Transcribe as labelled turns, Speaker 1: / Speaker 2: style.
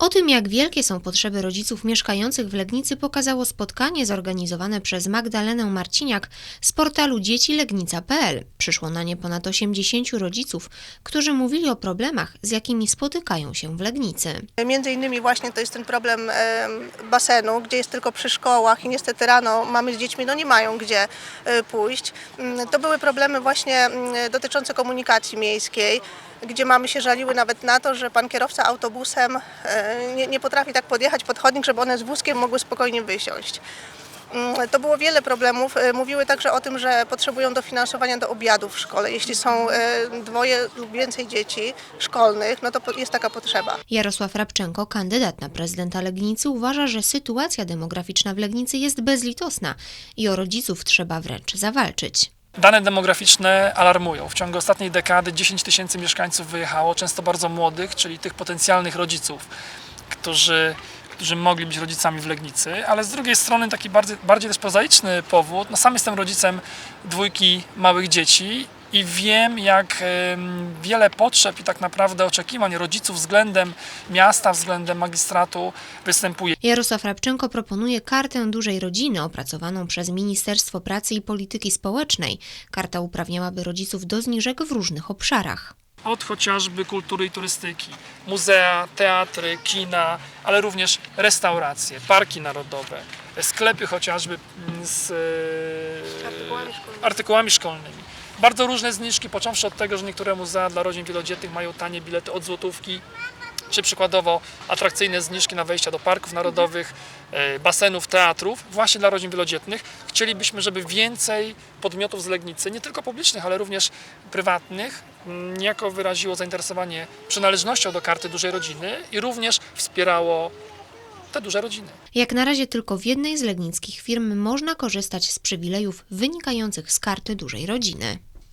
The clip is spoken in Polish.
Speaker 1: O tym, jak wielkie są potrzeby rodziców mieszkających w Legnicy, pokazało spotkanie zorganizowane przez Magdalenę Marciniak z portalu dziecilegnica.pl. Przyszło na nie ponad 80 rodziców, którzy mówili o problemach, z jakimi spotykają się w Legnicy.
Speaker 2: Między innymi właśnie to jest ten problem em, basenu, gdzie jest tylko przy szkołach i niestety rano mamy z dziećmi no nie mają gdzie e, pójść. Mm, To były problemy właśnie mm, dotyczące komunikacji miejskiej, gdzie mamy się żaliły nawet na to, że pan kierowca autobusem e, nie, nie potrafi tak podjechać pod chodnik, żeby one z wózkiem mogły spokojnie wysiąść. Mm, To było wiele problemów. E, Mówiły także o tym, że potrzebują dofinansowania do obiadów w szkole. Jeśli są e, dwoje lub więcej dzieci szkolnych, no to jest taka potrzeba.
Speaker 1: Jarosław Rabczenko, kandydat na prezydenta Legnicy, uważa, że sytuacja demograficzna w Legnicy jest bezlitosna i o rodziców trzeba wręcz zawalczyć.
Speaker 3: Dane demograficzne alarmują. W ciągu ostatniej dekady 10 tysięcy mieszkańców wyjechało, często bardzo młodych, czyli tych potencjalnych rodziców, którzy, którzy mogli być rodzicami w Legnicy, ale z drugiej strony taki bardziej, bardziej też prozaiczny powód. No sam jestem rodzicem dwójki małych dzieci i wiem, jak wiele potrzeb i tak naprawdę oczekiwań rodziców względem miasta, względem magistratu występuje.
Speaker 1: Jarosław Rabczenko proponuje kartę dużej rodziny opracowaną przez Ministerstwo Pracy i Polityki Społecznej. Karta uprawniałaby rodziców do zniżek w różnych obszarach.
Speaker 3: od chociażby kultury i turystyki, muzea, teatry, kina, ale również restauracje, parki narodowe, sklepy chociażby mm, z e,
Speaker 2: Artykułami szkolnymi.
Speaker 3: artykułami szkolnymi. Bardzo różne zniżki, począwszy od tego, że niektóre muzea dla rodzin wielodzietnych mają tanie bilety od złotówki, czy przykładowo atrakcyjne zniżki na wejścia do parków narodowych, e, basenów, teatrów, właśnie dla rodzin wielodzietnych. Chcielibyśmy, żeby więcej podmiotów z Legnicy, nie tylko publicznych, ale również prywatnych, niejako wyraziło zainteresowanie przynależnością do karty dużej rodziny i również wspierało te duże rodziny.
Speaker 1: Jak na razie tylko w jednej z legnickich firm można korzystać z przywilejów wynikających z karty dużej rodziny.